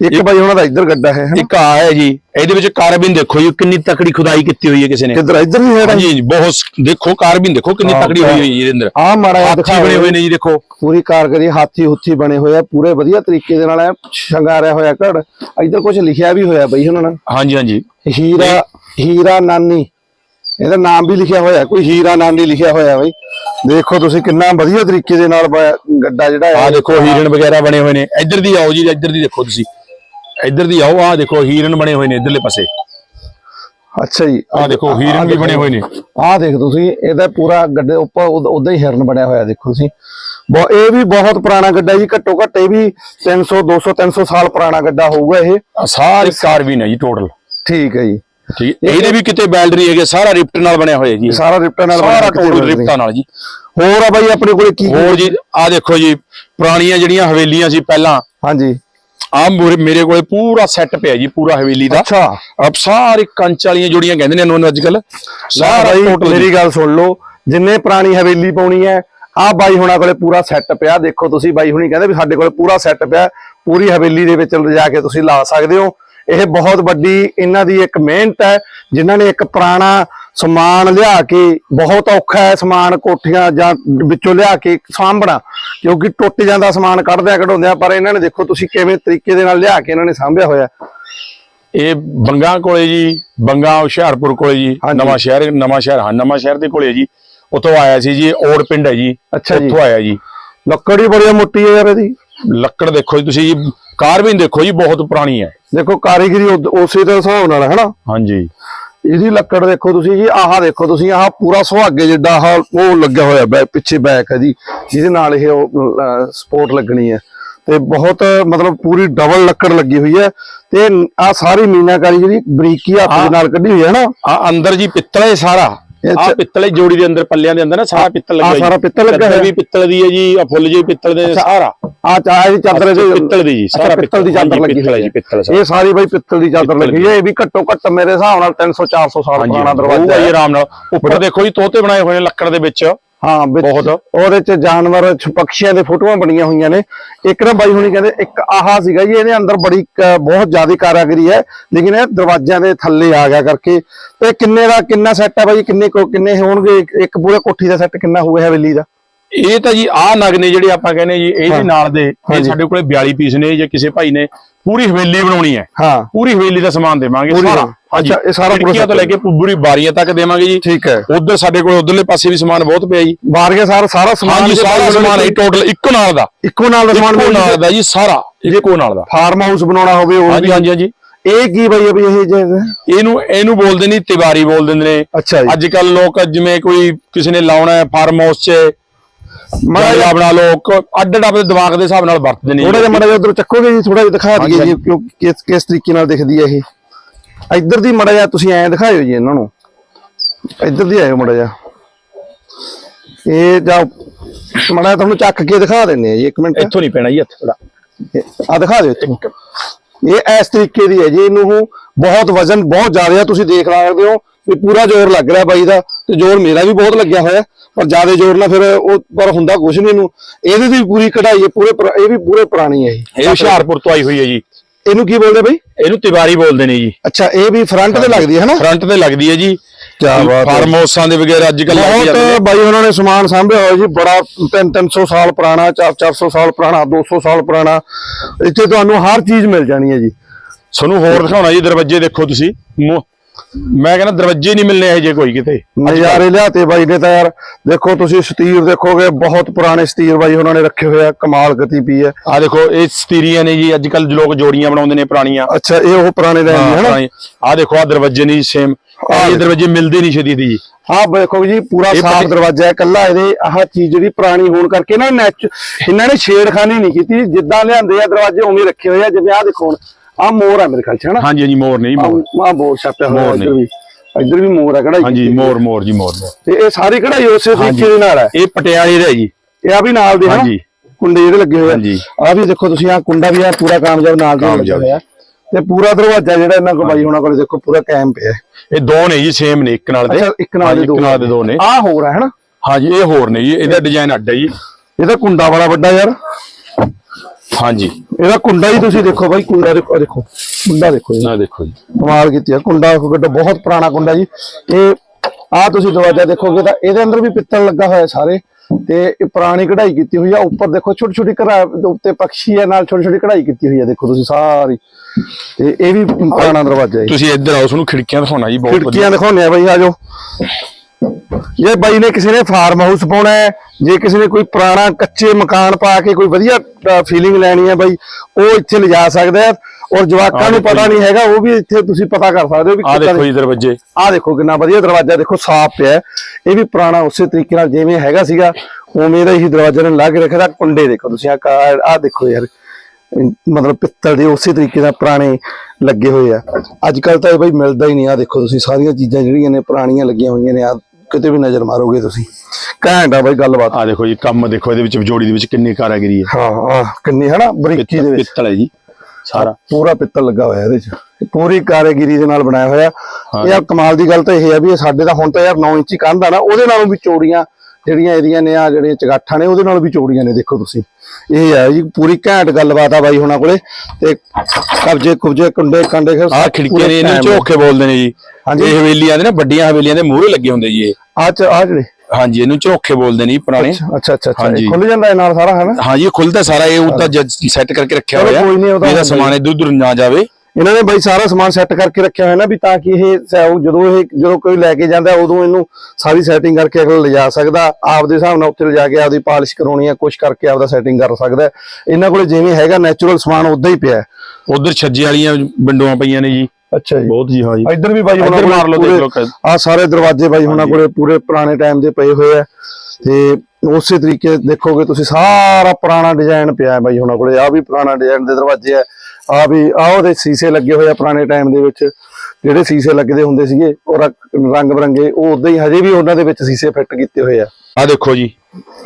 ਇੱਕ ਬਾਈ ਉਹਨਾਂ ਦਾ ਇੱਧਰ ਗੱਡਾ ਹੈ? ਇੱਕ ਆ ਹੈ ਜੀ। ਇਹਦੇ ਵਿੱਚ ਕਾਰਬਨ ਦੇਖੋ ਜੀ ਕਿੰਨੀ ਤਕੜੀ ਖੁਦਾਈ ਕੀਤੀ ਹੋਈ ਹੈ ਕਿਸੇ ਨੇ। ਕਿੱਧਰ ਇੱਧਰ ਵੀ ਹੈ ਹਾਂਜੀ, ਬਹੁਤ ਦੇਖੋ ਕਾਰਬਨ ਦੇਖੋ ਕਿੰਨੀ ਤਕੜੀ ਹੋਈ ਹੋਈ ਹੈ ਇਹਦੇ ਅੰਦਰ। ਆ ਮਾੜਾ ਹਾਥੀ ਬਣੇ ਹੋਏ ਨੇ ਜੀ ਦੇਖੋ। ਪੂਰੀ ਕਾਰਗਰੀ ਹਾਥੀ ਹੁੱਥੀ ਬਣੇ ਹੋਏ ਆ ਪੂਰੇ ਵਧੀਆ ਤਰੀਕੇ ਦੇ ਨਾਲ ਐ ਸ਼ਿੰਗਾਰਿਆ ਹੋਇਆ ਘੜ। ਇੱਧਰ ਕੁਝ ਲਿਖਿਆ ਵੀ ਹੋਇਆ ਬਈ ਉਹਨਾਂ ਨੇ? ਹਾਂਜੀ ਹਾਂਜੀ। ਹੀਰਾ ਹੀਰਾ ਨਾਨੀ। ਇਹਦਾ ਨਾਮ ਵੀ ਲਿਖਿਆ ਹੋਇਆ ਕੋਈ ਹੀਰਾ ਨਾਮ ਨਹੀਂ ਲਿਖਿਆ ਹੋਇਆ ਬਈ। ਦੇਖੋ ਤੁਸੀਂ ਕਿੰਨਾ ਵਧੀਆ ਤਰੀਕੇ ਦੇ ਨਾਲ ਗੱਡਾ ਜਿਹੜਾ ਹੈ। ਆ ਦੇਖੋ ਹੀਰਨ ਵਗੈਰਾ ਬਣੇ ਹੋਏ ਨੇ। ਇੱਧਰ ਦੀ ਆਓ ਜੀ ਇੱਧਰ ਦੀ ਦੇਖੋ ਤੁਸੀਂ। ਇੱਧਰ ਦੀ ਆਓ ਆ ਦੇਖੋ ਹੀਰਨ ਬਣੇ ਹੋਏ ਨੇ ਇੱਧਰਲੇ ਪਾਸੇ। ਅੱਛਾ ਜੀ। ਆ ਦੇਖੋ ਹੀਰਨ ਵੀ ਬਣੇ ਹੋਏ ਨੇ। ਆਹ ਦੇਖ ਤੁਸੀਂ ਇਹਦਾ ਪੂਰਾ ਗੱਡੇ ਉੱਪਰ ਉਦਾਂ ਹੀ ਹਿਰਨ ਬਣਿਆ ਹੋਇਆ ਦੇਖੋ ਤੁਸੀਂ। ਬਹੁ ਇਹ ਵੀ ਬਹੁਤ ਪੁਰਾਣਾ ਗੱਡਾ ਜੀ ਘੱਟੋ ਘੱਟ ਇਹ ਵੀ 300 200 300 ਸਾਲ ਪੁਰਾਣਾ ਗੱਡਾ ਹੋਊਗਾ ਇਹ। ਸਾਰੀ ਕਾਰ ਵੀ ਨੇ ਜੀ ਟੋਟਲ ਠੀਕ ਹੈ ਜੀ। ਠੀਕ। ਇਹਦੇ ਵੀ ਕਿਤੇ ਨਹੀਂ ਹੈਗੇ ਸਾਰਾ ਰਿਪਟ ਨਾਲ ਬਣਿਆ ਹੋਇਆ ਜੀ ਸਾਰਾ ਰਿਪਟਾਂ ਨਾਲ ਸਾਰਾ ਟੋਟਲ ਰਿਪਟਾਂ ਨਾਲ ਜੀ। ਹੋਰ ਆ ਬਾਈ ਆਪਣੇ ਕੋਲੇ ਕੀ ਹੋਰ ਜੀ ਆ ਦੇਖੋ ਜੀ ਪੁਰਾਣੀਆਂ ਜਿਹੜੀਆਂ ਹਵੇਲੀਆਂ ਸੀ ਪਹਿਲਾਂ ਹਾਂਜੀ। ਆ ਮੇਰੇ ਕੋਲੇ ਪੂਰਾ ਸੈੱਟ ਪਿਆ ਜੀ ਪੂਰਾ ਹਵੇਲੀ ਦਾ। ਅੱਛਾ। ਅਬ ਸਾਰੀ ਕੰਚ ਵਾਲੀਆਂ ਜੋੜੀਆਂ ਕਹਿੰਦੇ ਨੇ ਇਹਨੂੰ ਅੱਜ ਕੱਲ ਸਾਰਾ ਬਾਈ ਟੋਟਲ ਮੇਰੀ ਗੱਲ ਸੁਣ ਲਓ ਜਿੰਨੇ ਪੁਰਾਣੀ ਹਵੇਲੀ ਪਾਉਣੀ ਹੈ ਆ ਬਾਈ ਹੁਣਾਂ ਕੋਲੇ ਪੂਰਾ ਸੈੱਟ ਪਿਆ। ਦੇਖੋ ਤੁਸੀਂ ਬਾਈ ਹੁਣੀ ਕਹਿੰਦੇ ਵੀ ਸਾਡੇ ਕੋਲੇ ਪੂਰਾ ਸੈੱਟ ਪਿਆ। ਪੂਰੀ ਹਵੇਲੀ ਦੇ ਵਿੱਚ ਲਿਜਾ ਕੇ ਤੁਸੀਂ ਲਾ ਸਕਦੇ ਹੋ। ਇਹ ਬਹੁਤ ਵੱਡੀ ਇਹਨਾਂ ਦੀ ਇੱਕ ਮਿਹਨਤ ਹੈ ਜਿਨ੍ਹਾਂ ਨੇ ਇੱਕ ਪੁਰਾਣਾ ਸਮਾਨ ਲਿਆ ਕੇ ਬਹੁਤ ਔਖਾ ਹੈ ਸਮਾਨ ਕੋਠੀਆਂ ਜਾਂ ਵਿੱਚੋਂ ਲਿਆ ਕੇ ਸਾਂਭਣਾ ਕਿਉਂਕਿ ਟੁੱਟ ਜਾਂਦਾ ਸਮਾਨ ਕੱਢਦਿਆਂ ਕਢਾਉਂਦਿਆਂ ਪਰ ਇਹਨਾਂ ਨੇ ਦੇਖੋ ਤੁਸੀਂ ਕਿਵੇਂ ਤਰੀਕੇ ਦੇ ਨਾਲ ਲਿਆ ਕੇ ਇਹਨਾਂ ਨੇ ਸਾਂਭਿਆ ਹੋਇਆ ਇਹ ਬੰਗਾ ਕੋਲੇ ਜੀ ਬੰਗਾ ਹੁਸ਼ਿਆਰਪੁਰ ਕੋਲੇ ਜੀ। ਨਵਾਂ ਸ਼ਹਿਰ ਨਵਾਂ ਸ਼ਹਿਰ ਹਾਂ ਨਵਾਂ ਸ਼ਹਿਰ ਦੇ ਕੋਲੇ ਜੀ ਉੱਥੋਂ ਆਇਆ ਸੀ ਜੀ ਔੜ ਪਿੰਡ ਹੈ ਜੀ ਅੱਛਾ ਜੀ। ਉੱਥੋਂ ਆਇਆ ਜੀ ਲੱਕੜੀ ਬੜੀ ਮੋਟੀ ਹੈ ਯਾਰ ਇਹਦੀ ਲੱਕੜ ਦੇਖੋ ਜੀ ਤੁਸੀਂ ਜੀ ਕਾਰਵਿੰਗ ਦੇਖੋ ਜੀ ਬਹੁਤ ਪੁਰਾਣੀ ਹੈ। ਦੇਖੋ ਕਾਰੀਗਰੀ ਉਦ- ਉਸੇ ਦੇ ਹਿਸਾਬ ਨਾਲ ਹੈ ਹਨਾ ਹਾਂਜੀ। ਇਹਦੀ ਲੱਕੜ ਦੇਖੋ ਤੁਸੀਂ ਜੀ ਆਹ ਦੇਖੋ ਤੁਸੀਂ ਆਹ ਪੂਰਾ ਸੁਹਾਗੇ ਜਿੱਡਾ ਆਹ ਉਹ ਲੱਗਿਆ ਹੋਇਆ ਬੈ ਪਿੱਛੇ ਬੈਕ ਹੈ ਜੀ ਜਿਹਦੇ ਨਾਲ ਇਹ ਸਪੋਰਟ ਲੱਗਣੀ ਹੈ। ਤੇ ਬਹੁਤ ਮਤਲਬ ਪੂਰੀ ਡਬਲ ਲੱਕੜ ਲੱਗੀ ਹੋਈ ਹੈ ਤੇ ਆ ਸਾਰੀ ਮੀਨਾਕਾਰੀ ਜਿਹੜੀ ਬਰੀਕੀ ਹੱਥ ਦੇ ਨਾਲ ਕੱਢੀ ਹੋਈ ਹੈ ਨਾ? ਆ ਅੰਦਰ ਜੀ ਪਿੱਤਲ ਹੈ ਸਾਰਾ। ਆ ਪਿੱਤਲ ਜੋੜੀ ਦੇ ਅੰਦਰ ਪੱਲਿਆਂ ਦੇ ਅੰਦਰ ਨਾ ਸਾਰਾ ਪਿੱਤਲ ਆਹ ਲੱਗਿਆ ਜੀ। ਸਾਰਾ ਪਿੱਤਲ ਲੱਗਾ ਹੋਇਆ। ਵੀ ਪਿੱਤਲ ਦੀ ਹੈ ਜੀ ਆ ਫੁੱਲ ਜੀ ਪਿੱਤਲ ਦੇ ਸਾਰਾ। ਆ ਚਾਹ ਦੀ ਚਾਦਰ ਇਹਦੇ- ਪਿੱਤਲ ਦੀ ਜੀ, ਸਾਰਾ ਪਿੱਤਲ ਦੀ ਚਾਦਰ ਲੱਗੀ ਹੈ ਜੀ, ਪਿੱਤਲ ਸਾਰਾ। ਇਹ ਸਾਰੀ ਬਈ ਪਿੱਤਲ ਦੀ ਚਾਦਰ ਲੱਗੀ ਹੈ। ਇਹ ਵੀ ਘੱਟੋ ਘੱਟ ਮੇਰੇ ਹਿਸਾਬ ਨਾਲ 300 400 ਸਾਲ ਪੁਰਾਣਾ ਦਰਵਾਜ਼ਾ ਦਰਵਾਜ਼ਾ ਜੀ ਹੈ। ਆਰਾਮ ਨਾਲ। ਉੱਪਰ ਦੇਖੋ ਜੀ ਤੋਤੇ ਬਣਾਏ ਹੋਏ ਨੇ ਲੱਕੜ ਦੇ ਵਿੱਚ। ਹਾਂ ਵਿੱਚ ਬਹੁਤ। ਉਹਦੇ ਚ ਜਾਨਵਰ ਪੰਛੀਆਂ ਦੇ ਫੋਟੋਆਂ ਬਣੀਆਂ ਹੋਈਆਂ ਨੇ। ਇੱਕ ਨਾ ਬਾਈ ਹੁਣੀ ਕਹਿੰਦੇ ਇੱਕ ਆਹਾ ਸੀਗਾ ਜੀ ਇਹਦੇ ਅੰਦਰ ਬੜੀ ਬਹੁਤ ਜ਼ਿਆਦਾ ਕਾਰਾਗਰੀ ਹੈ ਲੇਕਿਨ ਇਹ ਦਰਵਾਜ਼ਿਆਂ ਦੇ ਥੱਲੇ ਆ ਗਿਆ ਕਰਕੇ। ਤੇ ਕਿੰਨੇ ਦਾ ਕਿੰਨਾ ਸੈੱਟ ਹੈ ਬਾਈ? ਕਿੰਨੇ ਕਿੰਨੇ ਹੋਣਗੇ? ਇੱਕ- ਪੂਰੇ ਕੋਠੀ ਦਾ ਸੈੱਟ ਕਿੰਨਾ ਹੋਊਗਾ ਹਵੇਲੀ ਦਾ? ਇਹ ਤਾਂ ਜੀ ਆਹ ਨਗ ਨੇ ਜਿਹੜੇ ਆਪਾਂ ਕਹਿੰਦੇ ਜੀ ਇਹਦੇ। ਨਾਲ ਦੇ। ਇਹ। ਸਾਡੇ ਕੋਲੇ 42 ਪੀਸ ਨੇ ਜੇ ਕਿਸੇ ਭਾਈ ਨੇ। ਪੂਰੀ ਹਵੇਲੀ ਬਣਾਉਣੀ ਹੈ। ਹਾਂ। ਪੂਰੀ ਹਵੇਲੀ ਦਾ ਸਮਾਨ ਦੇਵਾਂਗੇ ਸਾਰਾ। ਅੱਛਾ, ਇਹ ਸਾਰਾ ਖਿੜਕੀਆਂ ਤੋਂ ਲੈ ਕੇ ਪੂਰੀ ਬਾਰੀਆਂ ਤੱਕ ਦੇਵਾਂਗੇ ਜੀ। ਠੀਕ ਹੈ। ਉਧਰ ਸਾਡੇ ਕੋਲ ਉਧਰਲੇ ਪਾਸੇ ਵੀ ਸਮਾਨ ਬਹੁਤ ਪਿਆ ਜੀ। ਬਾਰਗੇ ਸਾਰਾ ਸਾਰਾ ਸਮਾਨ ਜੇ ਸਾਰਾ ਸਮਾਨ ਹੈ ਟੋਟਲ ਇੱਕੋ ਨਾਲ ਦਾ। ਇੱਕੋ ਨਾਲ ਦਾ ਸਮਾਨ ਇੱਕੋ ਨਾਲ ਦਾ ਜੀ ਸਾਰਾ ਇੱਕੋ ਨਾਲ ਦਾ। ਫਾਰਮ ਹਾਊਸ ਬਣਾਉਣਾ ਹੋਵੇ ਉਹ ਹਾਂਜੀ ਵੀ। ਹਾਂਜੀ ਹਾਂਜੀ। ਇਹ ਕੀ ਬਾਈ ਇਹ ਜੇ ਇਹਨੂੰ ਇਹਨੂੰ ਬੋਲਦੇ ਨਹੀਂ ਤਿਵਾਰੀ ਬੋਲ ਦਿੰਦੇ ਨੇ। ਅੱਛਾ ਜੀ। ਅੱਜ ਕੱਲ ਲੋਕ ਜਿਵੇਂ ਕੋਈ ਕਿਸੇ ਨੇ ਲਾਉਣਾ ਹੈ ਫਾਰਮ ਹਾਊਸ 'ਚ ਮਾੜਾ ਬਣਾ ਲੋ ਅੱਡ ਅੱਡ ਆਪਣੇ ਦਿਮਾਗ ਦੇ ਹਿਸਾਬ ਨਾਲ ਵਰਤਦੇ ਨੇ। ਥੋੜਾ ਜਿਹਾ ਮਾੜਾ ਜਿਹਾ ਉਧਰ ਚੱਕੋਗੇ ਜੀ ਥੋੜਾ ਜਿਹਾ ਦਿਖਾ ਦਈਏ ਜੀ ਕਿਸ ਕਿਸ ਤਰੀਕੇ ਨਾਲ ਦਿਖਦੀ ਹੈ ਇਹ। ਇੱਧਰ ਦੀ ਮਾੜਾ ਜਿਹਾ ਤੁਸੀਂ ਐਂ ਦਿਖਾਇਓ ਜੀ ਇਹਨਾਂ ਨੂੰ। ਇੱਧਰ ਦੀ ਆਇਓ ਮਾੜਾ ਜਿਹਾ। ਇਹ ਜਾ ਮਾੜਾ ਤੁਹਾਨੂੰ ਚੱਕ ਕੇ ਦਿਖਾ ਦਿੰਨੇ ਆ ਜੀ ਇੱਕ ਮਿੰਟ। ਇੱਥੋਂ ਨਹੀਂ ਪੈਣਾ ਜੀ ਹੱਥ ਥੋੜਾ ਆ ਦਿਖਾ ਦਿਓ ਇੱਥੋਂ। ਇਹ ਇਸ ਤਰੀਕੇ ਦੀ ਹੈ ਜੀ ਇਹਨੂੰ ਬਹੁਤ ਵਜ਼ਨ ਬਹੁਤ ਜ਼ਿਆਦਾ ਹੈ ਤੁਸੀਂ ਦੇਖ ਸਕਦੇ ਹੋ ਵੀ ਪੂਰਾ ਜ਼ੋਰ ਲੱਗ ਰਿਹਾ ਬਾਈ ਦਾ ਤੇ ਜ਼ੋਰ ਮੇਰਾ ਵੀ ਬਹੁਤ ਲੱਗਿਆ ਹੋਇਆ ਪਰ ਜ਼ਿਆਦਾ ਜ਼ੋਰ ਨਾਲ ਫਿਰ ਉਹ ਪਰ ਹੁੰਦਾ ਕੁਝ ਨਹੀਂ ਇਹਨੂੰ। ਇਹਦੀ ਵੀ ਪੂਰੀ ਕਢਾਈ ਹੈ ਪੂਰੇ ਪੁਰਾ- ਇਹ ਵੀ ਪੂਰੇ ਪੁਰਾਣੀ ਹੈ ਇਹ ਹੁਸ਼ਿਆਰਪੁਰ ਤੋਂ ਆਈ ਹੋਈ ਹੈ ਜੀ। ਇਹਨੂੰ ਕੀ ਬੋਲਦੇ ਬਈ? ਇਹਨੂੰ ਤਿਵਾਰੀ ਬੋਲਦੇ ਨੇ ਜੀ। ਅੱਛਾ ਇਹ ਵੀ ਫਰੰਟ ਤੇ ਲੱਗਦੀ ਹੈ ਨਾ ਫਰੰਟ ਤੇ ਲੱਗਦੀ ਹੈ ਜੀ। ਕਿਆ ਬਾਤ ਹੈ। ਫਾਰਮ ਹਾਊਸਾਂ ਦੇ ਵਗੈਰਾ ਅੱਜ ਕੱਲ ਬਹੁਤ ਬਾਈ ਉਹਨਾਂ ਨੇ ਸਮਾਨ ਸਾਂਭਿਆ ਹੋਇਆ ਜੀ ਬੜਾ 300 ਸਾਲ ਪੁਰਾਣਾ 400 ਸਾਲ ਪੁਰਾਣਾ 200 ਸਾਲ ਪੁਰਾਣਾ। ਇੱਥੇ ਤੁਹਾਨੂੰ ਹਰ ਚੀਜ਼ ਮਿਲ ਜਾਣੀ ਹੈ ਜੀ। ਤੁਹਾਨੂੰ ਹੋਰ ਦਿਖਾਉਣਾ ਜੀ ਦਰਵਾਜ਼ੇ ਦੇਖੋ ਤੁਸੀਂ। ਮੂੰਹ- ਮੈਂ ਕਹਿੰਦਾ ਦਰਵਾਜ਼ੇ ਨਹੀਂ ਮਿਲਨੇ ਇਹ ਜੇ ਕੋਈ ਕਿਤੇ। ਨਜ਼ਾਰੇ ਲਿਆਤੇ ਬਾਈ ਨੇ ਤਾਂ ਯਾਰ। ਦੇਖੋ ਤੁਸੀਂ ਸਤੀਰ ਦੇਖੋਗੇ ਬਹੁਤ ਪੁਰਾਣੇ ਸਤੀਰ ਬਾਈ ਉਹਨਾਂ ਨੇ ਰੱਖੇ ਹੋਏ ਆ ਕਮਾਲ ਗਤੀ ਪਈ ਹੈ। ਆ ਦੇਖੋ ਇਹ ਸਤੀਰੀਆਂ ਨੇ ਜੀ ਅੱਜ ਕੱਲ ਲੋਕ ਜੋੜੀਆਂ ਬਣਾਉਂਦੇ ਨੇ ਪੁਰਾਣੀਆਂ। ਅੱਛਾ ਇਹ ਉਹ ਪੁਰਾਣੇ ਦਾ ਹੈ ਨਾ? ਆ ਦੇਖੋ ਆ ਦਰਵਾਜ਼ੇ ਨਹੀਂ ਸੇਮ ਇਹ ਦਰਵਾਜ਼ੇ ਮਿਲਦੇ ਨਹੀਂ ਛੇਤੀ ਦੀ ਜੀ। ਆਹ ਦੇਖੋ ਜੀ ਪੂਰਾ ਸਾਫ਼ ਦਰਵਾਜ਼ਾ ਹੈ ਕੱਲਾ ਇਹਦੇ ਆਹ ਚੀਜ਼ ਜਿਹੜੀ ਪੁਰਾਣੀ ਹੋਣ ਕਰਕੇ ਨਾ ਇਹਨਾਂ ਨੇ ਛੇੜਖਾਨੀ ਨਹੀਂ ਕੀਤੀ। ਜਿੱਦਾਂ ਲਿਆਂਦੇ ਆ ਦਰਵਾਜ਼ੇ ਉਵੇਂ ਹੀ ਰੱਖੇ ਹੋਏ ਆ ਜਿਵੇਂ ਆਹ ਦੇਖੋ ਆਹ ਮੋਰ ਆ ਮੇਰੇ ਖਿਆਲ ਚ ਹਨਾ ਹਾਂਜੀ ਹਾਂਜੀ ਮੋਰ ਨਹੀਂ ਮੋਰ। ਆਹ ਮੋਰ ਛਾਪਿਆ ਹੋਇਆ ਮੋਰ ਇੱਧਰ ਵੀ ਇੱਧਰ ਵੀ ਮੋਰ ਆ ਕਢਾਈ ਹਾਂਜੀ। ਮੋਰ ਮੋਰ ਜੀ ਮੋਰ ਤੇ ਇਹ ਸਾਰੀ ਕਢਾਈ ਉਸੇ ਤਰੀਕੇ ਦੇ ਨਾਲ ਹੈ ਇਹ ਪਟਿਆਲੇ ਦਾ ਜੀ। ਇਹ ਆ ਵੀ ਨਾਲ ਦੇ ਹਾਂਜੀ। ਕੁੰਡੇ ਜਿਹੜੇ ਲੱਗੇ ਹੋਏ ਆ। ਹਾਂਜੀ। ਆ ਵੀ ਦੇਖੋ ਤੁਸੀਂ ਆ ਕੁੰਡਾ ਵੀ ਆ ਪੂਰਾ ਕਾਮਯਾਬ ਨਾਲ ਦੇ। ਹੋਇਆ ਤੇ ਪੂਰਾ ਦਰਵਾਜ਼ਾ ਜਿਹੜਾ ਇਹਨਾਂ ਕੋਲ ਬਾਈ ਹੋਣਾ ਕੋਲ ਦੇਖੋ ਪੂਰਾ ਕਾਇਮ ਪਿਆ। ਇਹ ਦੋ ਨੇ ਜੀ ਸੇਮ ਨੇ ਇੱਕ ਨਾਲ ਦੇ। ਅੱਛਾ ਇੱਕ ਨਾਲ ਦੇ ਦੋ ਇੱਕ ਨਾਲ ਦੇ ਦੋ ਨੇ। ਆ ਹੋਰ ਹੈ ਹਨਾ ਹਾਂਜੀ ਇਹ ਹੋਰ ਨੇ ਜੀ ਇਹਦਾ ਡਿਜ਼ਾਈਨ ਅੱਡ ਜੀ। ਇਹਦਾ ਕੁੰਡਾ ਬੜਾ ਵੱਡਾ ਯਾਰ। ਹਾਂਜੀ। ਇਹਦਾ ਕੁੰਡਾ ਹੀ ਤੁਸੀਂ ਦੇਖੋ ਬਾਈ ਕੁੰਡਾ ਦੇਖੋ ਦੇਖੋ। ਕੁੰਡਾ ਦੇਖੋ ਜੀ। ਨਾ ਦੇਖੋ ਜੀ। ਕਮਾਲ ਕੀਤੀ ਆ ਕੁੰਡਾ ਕੁੰਡਾ ਬਹੁਤ ਪੁਰਾਣਾ ਕੁੰਡਾ ਜੀ। ਇਹ ਆ ਤੁਸੀਂ ਦਰਵਾਜ਼ਾ ਦੇਖੋਗੇ ਤਾਂ ਇਹਦੇ ਅੰਦਰ ਵੀ ਪਿੱਤਲ ਲੱਗਾ ਹੋਇਆ ਸਾਰੇ। ਤੇ ਇਹ ਪੁਰਾਣੀ ਕਢਾਈ ਕੀਤੀ ਹੋਈ ਆ ਉੱਪਰ ਦੇਖੋ ਛੋਟੀ ਛੋਟੀ ਘਰਾਂ ਉੱਤੇ ਪੰਛੀ ਆ ਨਾਲ ਛੋਟੀ ਛੋਟੀ ਕਢਾਈ ਕੀਤੀ ਹੋਈ ਆ ਦੇਖੋ ਤੁਸੀਂ ਸਾਰੀ। ਤੇ ਇਹ ਵੀ ਪੁਰਾਣਾ ਦਰਵਾਜ਼ਾ ਹੈ ਤੁਸੀਂ ਇੱਧਰ ਆਓ ਤੁਹਾਨੂੰ ਖਿੜਕੀਆਂ ਦਿਖਾਉਣਾ ਜੀ ਬਹੁਤ ਵਧੀਆ। ਖਿੜਕੀਆਂ ਦਿਖਾਉਂਦੇ ਆ ਬਈ ਆਜੋ ਜੇ ਬਾਈ ਨੇ ਕਿਸੇ ਨੇ ਫਾਰਮ ਹਾਊਸ ਪਾਉਣਾ ਹੈ ਜੇ ਕਿਸੇ ਨੇ ਕੋਈ ਪੁਰਾਣਾ ਕੱਚੇ ਮਕਾਨ ਪਾ ਕੇ ਕੋਈ ਵਧੀਆ ਫੀਲਿੰਗ ਲੈਣੀ ਹੈ ਬਾਈ ਉਹ ਇੱਥੇ ਲਿਜਾ ਸਕਦਾ ਹੈ ਔਰ ਜਵਾਕਾਂ ਨੂੰ ਪਤਾ ਨਹੀਂ ਹੈਗਾ ਉਹ ਵੀ ਇੱਥੇ ਤੁਸੀਂ ਪਤਾ ਕਰ ਸਕਦੇ ਹੋ ਵੀ ਆ ਦੇਖੋ ਜੀ ਦਰਵਾਜ਼ੇ। ਆ ਦੇਖੋ ਕਿੰਨਾ ਵਧੀਆ ਦਰਵਾਜ਼ਾ ਦੇਖੋ ਸਾਫ਼ ਪਿਆ। ਇਹ ਵੀ ਪੁਰਾਣਾ ਉਸੇ ਤਰੀਕੇ ਨਾਲ ਜਿਵੇਂ ਹੈਗਾ ਸੀਗਾ ਉਵੇਂ ਦਾ ਹੀ ਦਰਵਾਜ਼ਾ ਨੇ ਲਾ ਕੇ ਰੱਖਿਆ। ਕੁੰਡੇ ਦੇਖੋ ਤੁਸੀਂ ਆ ਆ ਦੇਖੋ ਯਾਰ ਮਤਲਬ ਪਿੱਤਲ ਦੇ ਉਸੇ ਤਰੀਕੇ ਦਾ ਪੁਰਾਣੇ ਲੱਗੇ ਹੋਏ ਆ। ਅੱਜ ਕੱਲ ਤਾਂ ਇਹ ਬਈ ਮਿਲਦਾ ਹੀ ਨਹੀਂ ਆ ਦੇਖੋ ਤੁਸੀਂ ਸਾਰੀਆਂ ਚੀਜ਼ਾਂ ਜਿਹੜੀਆਂ ਨੇ ਪੁਰਾਣੀਆਂ ਲੱਗੀਆਂ ਹੋਈਆਂ ਨੇ ਆ ਕਿਤੇ ਵੀ ਨਜ਼ਰ ਮਾਰੋਗੇ ਤੁਸੀਂ? ਘੈਂਟ ਆ ਬਈ ਗੱਲਬਾਤ। ਆ ਦੇਖੋ ਜੀ ਕੰਮ ਦੇਖੋ ਇਹਦੇ ਵਿੱਚ ਜੋੜੀ ਦੇ ਵਿੱਚ ਕਿੰਨੀ ਕਾਰਾਗਰੀ ਹੈ। ਹਾਂ ਹਾਂ ਕਿੰਨੀ ਹਨਾ ਬਰੀਕੀ ਦੇ ਵਿੱਚ। ਪਿੱਤਲ ਹੈ ਜੀ ਸਾਰਾ। ਪੂਰਾ ਪਿੱਤਲ ਲੱਗਾ ਹੋਇਆ ਇਹਦੇ ਚ। ਪੂਰੀ ਕਾਰੀਗਰੀ ਦੇ ਨਾਲ ਬਣਾਇਆ ਹੋਇਆ। ਇਹ ਆ ਕਮਾਲ ਦੀ ਗੱਲ ਤਾਂ ਇਹ ਹੈ ਵੀ ਇਹ ਸਾਡੇ ਤਾਂ ਹੁਣ ਤਾਂ ਯਾਰ 9 ਇੰਚੀ ਕੰਧ ਆ ਨਾ ਉਹਦੇ ਨਾਲੋਂ ਵੀ ਚੌੜੀਆਂ ਜਿਹੜੀਆਂ ਇਹਦੀਆਂ ਨੇ ਆ ਜਿਹੜੀਆਂ ਚਗਾਠਾਂ ਨੇ ਉਹਦੇ ਨਾਲੋਂ ਵੀ ਚੌੜੀਆਂ ਨੇ ਦੇਖੋ ਤੁਸੀਂ। ਇਹ ਹੈ ਜੀ ਪੂਰੀ ਘੈਂਟ ਗੱਲਬਾਤ ਆ ਬਾਈ ਹੁਣਾਂ ਕੋਲੇ। ਤੇ ਕਬਜੇ ਕੁਬਜੇ ਕੁੰਡੇ ਕੰਡੇ ਆ ਖਿੜਕੀਆਂ ਨੇ ਇਹਨਾਂ ਝੋਖੇ ਬੋਲਦੇ ਨੇ ਜੀ। ਇਹ ਹਵੇਲੀਆਂ ਦੇ ਨਾ ਵੱਡੀਆਂ ਹਵੇਲੀਆਂ ਦੇ ਮੂਹਰੇ ਲੱਗੇ ਹੁੰਦੇ ਜੀ ਇਹ। ਆ ਚ ਆ ਜਿਹੜੇ? ਹਾਂਜੀ ਇਹਨੂੰ ਝੋਖੇ ਬੋਲਦੇ ਨੇ ਜੀ ਪੁਰਾਣੇ। ਅੱਛਾ ਅੱਛਾ ਅੱਛਾ ਖੁੱਲ ਜਾਂਦਾ ਇਹ ਨਾਲ ਸਾਰਾ ਹੈ ਨਾ? ਹਾਂਜੀ ਖੁੱਲਦਾ ਸਾਰਾ ਇਹ ਉਹਦਾ ਸੈੱਟ ਕਰਕੇ ਰੱਖਿਆ ਹੋਇਆ। ਇਹਦਾ ਹੁੰਦਾ ਸਮਾਨ ਇੱਧਰ ਉੱਧਰ ਨਾ ਜਾਵੇ। ਇਹਨਾਂ ਨੇ ਬਾਈ ਸਾਰਾ ਸਮਾਨ ਸੈੱਟ ਕਰਕੇ ਰੱਖਿਆ ਹੋਇਆ ਨਾ ਵੀ ਤਾਂ ਕਿ ਇਹ ਜਦੋਂ ਇਹ ਜਦੋਂ ਕੋਈ ਲੈ ਕੇ ਜਾਂਦਾ ਉਦੋਂ ਇਹਨੂੰ ਸਾਰੀ ਸੈਟਿੰਗ ਕਰਕੇ ਅਗਲਾ ਲਿਜਾ ਸਕਦਾ ਆਪਦੇ ਹਿਸਾਬ ਨਾਲ ਉੱਥੇ ਲਿਜਾ ਕੇ ਆਪਦੀ ਪਾਲਿਸ਼ ਕਰਾਉਣੀ ਆ ਕੁਝ ਕਰਕੇ ਆਪਦਾ ਸੈਟਿੰਗ ਕਰ ਸਕਦਾ। ਇਹਨਾਂ ਕੋਲੇ ਜਿਵੇਂ ਹੈਗਾ ਨੈਚੁਰਲ ਸਮਾਨ ਉਦਾਂ ਹੀ ਪਿਆ। ਉਧਰ ਛੱਜੇ ਵਾਲੀਆਂ ਵਿੰਡੋਆਂ ਪਈਆਂ ਨੇ ਜੀ। ਅੱਛਾ ਜੀ। ਬਹੁਤ ਜੀ ਹਾਂ ਜੀ। ਇੱਧਰ ਵੀ ਬਾਈ ਹੁਣਾਂ ਮਾਰ ਲਓ, ਦੇਖ ਲਓ ਆਹ ਸਾਰੇ ਦਰਵਾਜ਼ੇ ਬਾਈ ਹੁਣਾਂ ਕੋਲੇ ਪੂਰੇ ਪੁਰਾਣੇ ਟਾਈਮ ਦੇ ਪਏ ਹੋਏ ਆ। ਤੇ ਉਸੇ ਤਰੀਕੇ ਦੇਖੋਗੇ ਤੁਸੀਂ ਸਾਰਾ ਪੁਰਾਣਾ ਡਿਜ਼ਾਈਨ ਪਿਆ ਹੈ ਬਾਈ ਹੁਣਾਂ ਕੋਲੇ। ਆ ਵੀ ਪੁਰਾਣਾ ਡਿਜ਼ਾਈਨ ਦੇ ਦਰਵਾਜ਼ੇ ਆ। ਆ ਵੀ ਆ ਉਹਦੇ ਸੀਸੇ ਲੱਗੇ ਹੋਏ ਆ ਪੁਰਾਣੇ ਟਾਈਮ ਦੇ ਵਿੱਚ, ਜਿਹੜੇ ਸੀਸੇ ਲੱਗਦੇ ਹੁੰਦੇ ਸੀਗੇ, ਉਹ ਰੰਗ ਬਰੰਗੇ, ਉਹ ਉਦਾਂ ਹੀ ਹਜੇ ਵੀ ਉਹਨਾਂ ਦੇ ਵਿੱਚ ਸੀਸੇ ਫਿੱਟ ਕੀਤੇ ਹੋਏ ਆ। ਆ ਦੇਖੋ ਜੀ,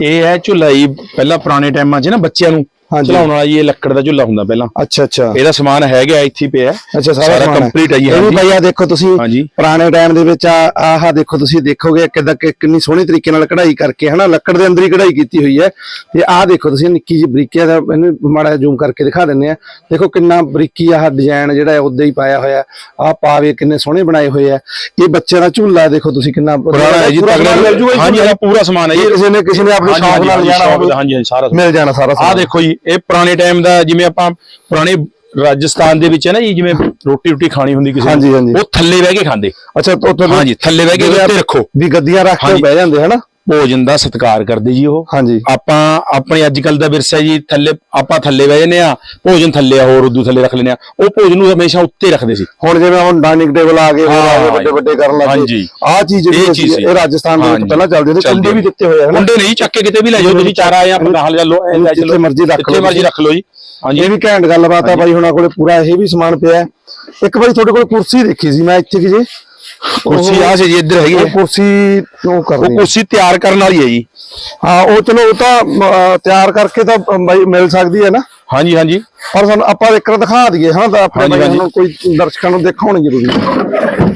ਇਹ ਹੈ ਝੁੱਲਾ ਪਹਿਲਾਂ ਪੁਰਾਣੇ ਟਾਈਮਾਂ 'ਚ ਨਾ ਬੱਚਿਆਂ ਨੂੰ ਹਾਂਜੀ। ਚਲਾਉਣ ਵਾਲਾ ਜੀ ਇਹ ਲੱਕੜ ਦਾ ਝੁੱਲਾ ਹੁੰਦਾ ਪਹਿਲਾਂ। ਅੱਛਾ ਅੱਛਾ। ਇਹਦਾ ਸਮਾਨ ਹੈਗਾ ਇੱਥੇ ਪਿਆ। ਅੱਛਾ ਸਾਰਾ। ਕੰਪਲੀਟ ਹੈ। ਜੀ ਇਹ ਵੀ ਬਾਈ ਆ ਦੇਖੋ ਤੁਸੀਂ ਹਾਂਜੀ। ਪੁਰਾਣੇ ਟਾਈਮ ਦੇ ਵਿੱਚ ਆ ਆਹ ਦੇਖੋ ਤੁਸੀਂ ਦੇਖੋਗੇ ਕਿਦਾਂ ਕਿੰਨੀ ਸੋਹਣੀ ਤਰੀਕੇ ਨਾਲ ਕਢਾਈ ਕਰਕੇ ਹਨਾ ਲੱਕੜ ਦੇ ਅੰਦਰ ਹੀ ਕਢਾਈ ਕੀਤੀ ਹੋਈ ਹੈ। ਤੇ ਆਹ ਦੇਖੋ ਤੁਸੀਂ ਨਿੱਕੀ ਜਿਹੀ ਬਰੀਕੀਆਂ ਦਾ ਇਹਨੂੰ ਮਾੜਾ ਜ਼ੂਮ ਕਰਕੇ ਦਿਖਾ ਦਿੰਨੇ ਆ ਦੇਖੋ ਕਿੰਨਾ ਬਰੀਕੀ ਆਹ ਡਿਜ਼ਾਈਨ ਜਿਹੜਾ ਉਦਾਂ ਹੀ ਪਾਇਆ ਹੋਇਆ। ਆਹ ਪਾਵੇ ਕਿੰਨੇ ਸੋਹਣੇ ਬਣਾਏ ਹੋਏ ਆ। ਇਹ ਬੱਚਿਆਂ ਦਾ ਝੂਲਾ ਦੇਖੋ ਤੁਸੀਂ ਕਿੰਨਾ ਪੁਰਾਣਾ ਹੈ ਜੀ ਤਗੜਾ ਹਾਂਜੀ ਹਾਂਜੀ ਪੂਰਾ ਸਮਾਨ ਹੈ ਜੇ। ਕਿਸੇ ਨੇ ਕਿਸੇ ਨੇ ਆਪਣੇ ਸ਼ੌਕ ਨਾਲ ਜਾਣਾ ਹੋਵੇ ਹਾਂਜੀ ਹਾਂਜੀ ਸਾਰਾ ਮਿਲ ਜਾਣਾ ਸਾਰਾ ਆ ਸਮਾਨ। ਦੇਖੋ ਜੀ ਇਹ ਪੁਰਾਣੇ ਟਾਈਮ ਦਾ ਜਿਵੇਂ ਆਪਾਂ ਪੁਰਾਣੇ ਰਾਜਸਥਾਨ ਦੇ ਵਿੱਚ ਹੈ ਨਾ ਜੀ ਜਿਵੇਂ ਰੋਟੀ ਰੋਟੀ ਖਾਣੀ ਹੁੰਦੀ ਕਿਸੇ ਹਾਂਜੀ, ਹਾਂਜੀ। ਉਹ ਥੱਲੇ ਬਹਿ ਕੇ ਖਾਂਦੇ ਅੱਛਾ ਤੋਂ ਹਾਂਜੀ ਥੱਲੇ ਬਹਿ ਕੇ ਉੱਤੇ ਰੱਖੋ ਵੀ ਗੱਦੀਆਂ ਰੱਖ ਕੇ। ਬਹਿ ਜਾਂਦੇ ਹਨਾ ਭੋਜਨ ਦਾ ਸਤਿਕਾਰ ਕਰਦੇ ਜੀ ਉਹ। ਹਾਂਜੀ। ਆਪਾਂ ਆਪਣੇ ਅੱਜ ਕੱਲ ਦਾ ਵਿਰਸਾ ਜੀ ਥੱਲੇ ਆਪਾਂ ਥੱਲੇ ਬਹਿ ਜਾਂਦੇ ਆ ਭੋਜਨ ਥੱਲੇ ਆ ਹੋਰ ਉਦੋਂ ਥੱਲੇ ਰੱਖ ਲੈਂਦੇ ਆ ਉਹ ਭੋਜਨ ਨੂੰ ਹਮੇਸ਼ਾ ਉੱਤੇ ਰੱਖਦੇ ਸੀ। ਹੁਣ ਜਿਵੇਂ ਹੁਣ ਡਾਈਨਿੰਗ ਟੇਬਲ ਆ ਗਏ ਹੋਰ ਆ ਗਏ ਵੱਡੇ ਵੱਡੇ ਕਰਨ ਲੱਗੇ ਹਾਂਜੀ। ਆਹ ਚੀਜ਼ ਜਿਹੜੀ ਸੀ ਸੀ। ਇਹ ਰਾਜਸਥਾਨ ਦੇ ਵਿੱਚ। ਪਹਿਲਾਂ ਚੱਲਦੇ ਚੱਲਦੀ ਕੁੰਡੇ ਵੀ ਦਿੱਤੇ ਹੋਏ ਹਨ? ਮੁੰਡੇ ਨਹੀਂ ਚੱਕ ਕੇ ਕਿਤੇ ਵੀ ਲੈ ਜਾਓ ਤੁਸੀਂ ਚਾਰਾ ਆਇਆ ਆਪਾਂ ਨਾਲ ਜਾ ਲੈ ਜਿੱਥੇ ਮਰਜ਼ੀ ਰੱਖ ਜਿੱਥੇ ਲਓ ਮਰਜ਼ੀ ਰੱਖ ਲਓ ਜੀ। ਹਾਂਜੀ। ਇਹ ਵੀ ਘੈਂਟ ਗੱਲਬਾਤ ਆ ਬਾਈ ਹੁਣਾਂ ਕੋਲੇ ਪੂਰਾ ਇਹ ਵੀ ਸਮਾਨ ਪਿਆ। ਇੱਕ ਵਾਰੀ ਤੁਹਾਡੇ ਕੋਲ ਕੁਰਸੀ ਦੇਖੀ ਸੀ ਮੈਂ ਇੱਥੇ ਕਿ ਜੇ। ਕੁਰਸੀ ਆ ਸੀ ਜੀ ਇੱਧਰ ਹੈਗੀ ਉਹ ਹੈ ਕੁਰਸੀ ਉਹ ਉਹ ਕਰਨੀ ਕੁਰਸੀ ਤਿਆਰ ਕਰਨ ਵਾਲੀ ਹੈ ਜੀ। ਹਾਂ ਉਹ ਚਲੋ ਉਹ ਤਾਂ ਤਿਆਰ ਕਰਕੇ ਤਾਂ ਬਾਈ ਮਿਲ ਸਕਦੀ ਹੈ ਨਾ? ਹਾਂਜੀ ਹਾਂਜੀ। ਪਰ ਸਾਨੂੰ ਆਪਾਂ ਇੱਕ ਵਾਰ ਦਿਖਾ ਦਈਏ ਹਾਂ ਤਾਂ ਆਪਣੇ ਬਾਈ। ਨੂੰ ਕੋਈ ਦਰਸ਼ਕਾਂ ਨੂੰ ਦਿਖਾਉਣੀ ਜ਼ਰੂਰੀ ਹੈ